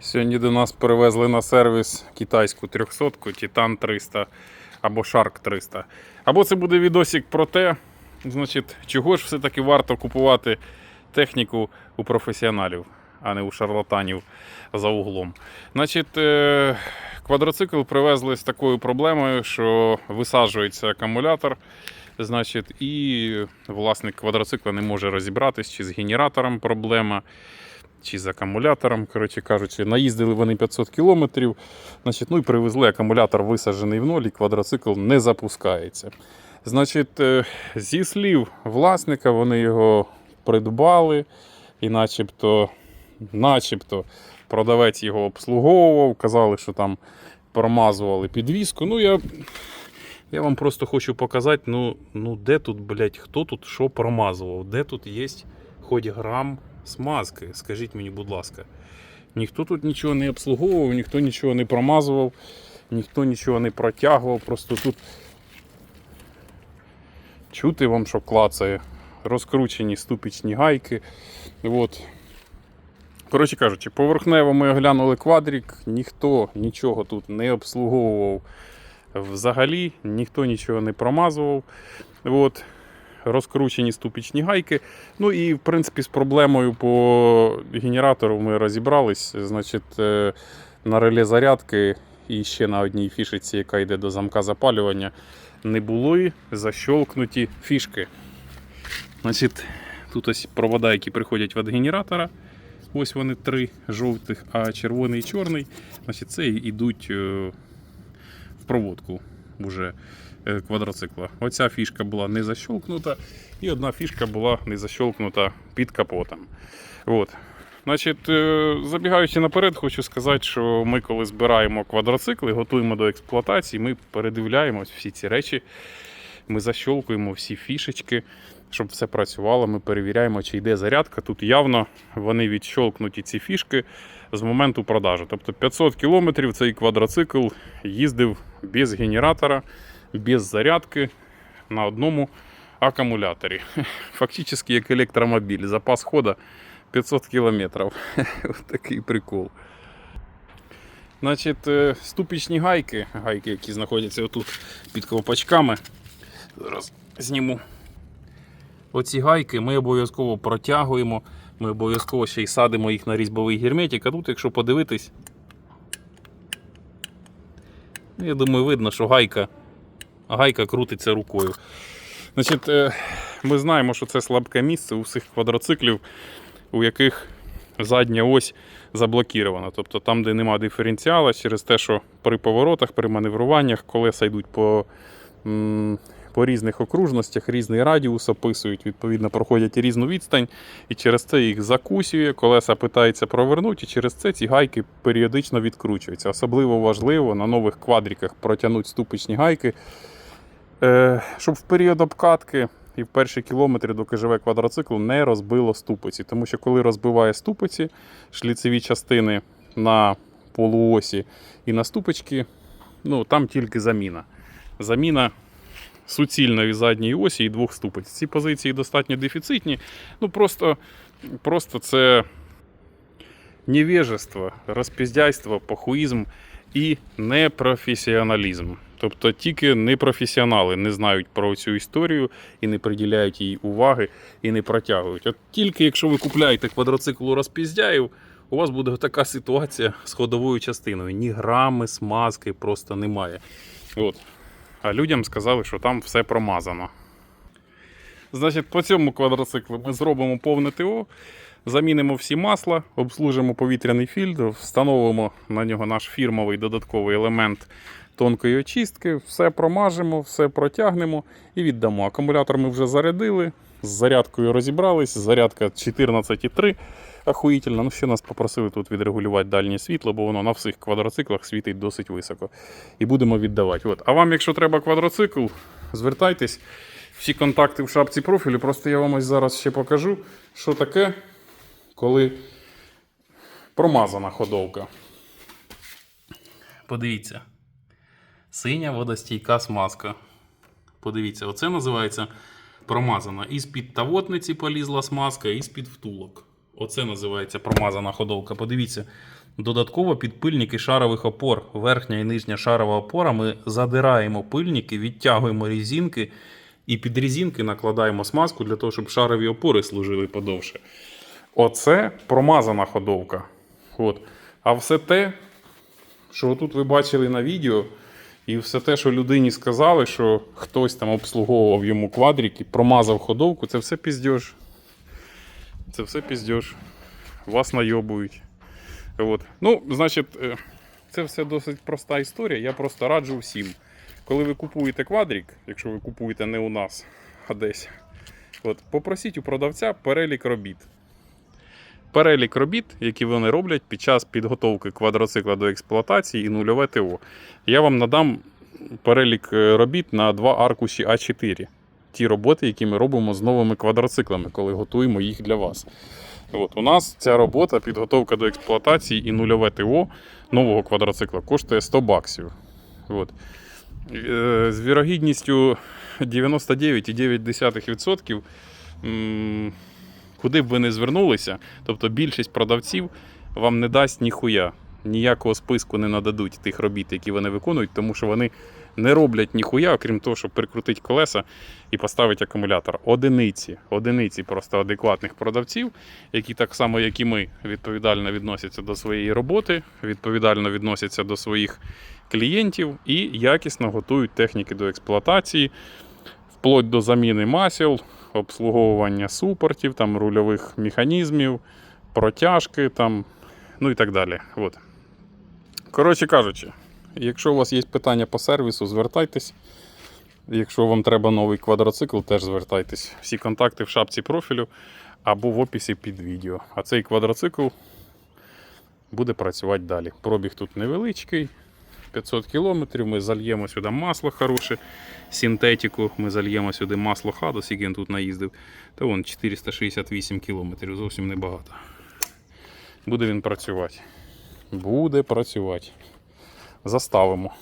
Сьогодні до нас привезли на сервіс китайську 300 Titan 300 або Shark 300. Або це буде відосик про те, значить, чого ж все-таки варто купувати техніку у професіоналів, а не у шарлатанів за углом. Значить, е, квадроцикл привезли з такою проблемою, що висаджується акумулятор. Значить, і власник квадроцикла не може розібратись, чи з генератором проблема, чи з акумулятором. Коротше кажучи, наїздили вони 500 кілометрів. Значить, ну і привезли акумулятор висаджений в ноль, і квадроцикл не запускається. Значить, е, зі слів власника, вони його придбали, і начебто, начебто продавець його обслуговував, казали, що там промазували підвіску. Ну, я я вам просто хочу показати, ну, ну де тут, блядь, хто тут що промазував, де тут є хоч грам смазки, скажіть мені, будь ласка. Ніхто тут нічого не обслуговував, ніхто нічого не промазував, ніхто нічого не протягував, просто тут чути вам, що клацає, розкручені ступічні гайки. От. Коротше кажучи, поверхнево ми оглянули квадрік, ніхто нічого тут не обслуговував взагалі, ніхто нічого не промазував. От. Розкручені ступічні гайки. Ну і в принципі з проблемою по генератору ми розібрались. Значить, е, на реле зарядки і ще на одній фішиці, яка йде до замка запалювання, не були защолкнуті фішки. Значить, тут ось провода, які приходять від генератора. Ось вони три жовтих, а червоний і чорний. Значить, це йдуть е, в проводку вже е, квадроцикла. Оця фішка була не защолкнута, і одна фішка була не защолкнута під капотом. От. Значить, е, забігаючи наперед, хочу сказати, що ми, коли збираємо квадроцикли, готуємо до експлуатації, ми передивляємось всі ці речі, ми защолкуємо всі фішечки, щоб все працювало. Ми перевіряємо, чи йде зарядка. Тут явно вони відщолкнуті ці фішки з моменту продажу. Тобто 500 кілометрів цей квадроцикл їздив без генератора, без зарядки на одному акумуляторі. Фактично як електромобіль. Запас хода 500 кілометрів. Такий прикол. Значить, е, ступічні гайки, гайки, які знаходяться отут під ковпачками. Зараз зніму. Оці гайки ми обов'язково протягуємо. Ми обов'язково ще й садимо їх на різьбовий герметик. А тут, якщо подивитись, ну, я думаю, видно, що гайка, гайка крутиться рукою. Значить, е, ми знаємо, що це слабке місце у всіх квадроциклів, у яких задня ось заблокірована. Тобто там, де нема диференціала, через те, що при поворотах, при маневруваннях колеса йдуть по, по різних окружностях, різний радіус описують, відповідно, проходять різну відстань, і через це їх закусює, колеса питається провернути, і через це ці гайки періодично відкручуються. Особливо важливо на нових квадріках протягнути ступичні гайки, е, щоб в період обкатки і в перші кілометри, доки живе квадроцикл, не розбило ступиці. Тому що коли розбиває ступиці, шліцеві частини на полуосі і на ступочки, ну там тільки заміна. Заміна суцільної задньої осі і двох ступиць. Ці позиції достатньо дефіцитні. Ну просто, просто це невежество, розпіздяйство, похуїзм і непрофесіоналізм. Тобто тільки непрофесіонали не знають про цю історію і не приділяють їй уваги і не протягують. От тільки якщо ви купляєте квадроцикл у розпіздяїв, у вас буде така ситуація з ходовою частиною. Ні грами смазки просто немає. От. А людям сказали, що там все промазано. Значить, по цьому квадроциклу ми зробимо повне ТО, замінимо всі масла, обслужимо повітряний фільтр, встановимо на нього наш фірмовий додатковий елемент тонкої очистки, все промажемо, все протягнемо і віддамо. Акумулятор ми вже зарядили, з зарядкою розібрались, зарядка 14,3. Ахуїтельно. Ну, ще нас попросили тут відрегулювати дальнє світло, бо воно на всіх квадроциклах світить досить високо. І будемо віддавати. От. А вам, якщо треба квадроцикл, звертайтесь. Всі контакти в шапці профілю. Просто я вам ось зараз ще покажу, що таке, коли промазана ходовка. Подивіться. Синя водостійка смазка. Подивіться, оце називається промазана. Із-під тавотниці полізла смазка, із-під втулок. Оце називається промазана ходовка. Подивіться, Додатково під пильники шарових опор, верхня і нижня шарова опора, ми задираємо пильники, відтягуємо різинки і під різинки накладаємо смазку для того, щоб шарові опори служили подовше. Оце промазана ходовка. От. А все те, що тут ви бачили на відео, і все те, що людині сказали, що хтось там обслуговував йому квадрик промазав ходовку, це все піздьош. Це все піздьош. Вас найобують. От. Ну, значить, е, це все досить проста історія. Я просто раджу всім. Коли ви купуєте квадрик, якщо ви купуєте не у нас, а десь, от, попросіть у продавця перелік робіт. Перелік робіт, які вони роблять під час підготовки квадроцикла до експлуатації і нульове ТО. Я вам надам перелік е, робіт на два аркуші А4. Ті роботи, які ми робимо з новими квадроциклами, коли готуємо їх для вас. От, у нас ця робота, підготовка до експлуатації і нульове ТО нового квадроцикла коштує 100 баксів. От. Е, З вірогідністю 99,9%, куди б ви не звернулися, тобто більшість продавців вам не дасть ніхуя. Ніякого списку не нададуть тих робіт, які вони виконують, тому що вони не роблять ніхуя, окрім того, щоб прикрутити колеса і поставити акумулятор. Одиниці, одиниці просто адекватних продавців, які так само, як і ми, відповідально відносяться до своєї роботи, відповідально відносяться до своїх клієнтів і якісно готують техніки до експлуатації, вплоть до заміни масел, обслуговування супортів, там, рульових механізмів, протяжки, там, ну і так далі. От. Коротше кажучи, якщо у вас є питання по сервісу, звертайтесь. Якщо вам треба новий квадроцикл, теж звертайтесь. Всі контакти в шапці профілю або в описі під відео. А цей квадроцикл буде працювати далі. Пробіг тут невеличкий, 500 км. Ми зальємо сюди масло хороше, синтетику. Ми зальємо сюди масло хаду, скільки він тут наїздив. Та вон 468 км, зовсім небагато. Буде він працювати. Буде працювати. Заставимо.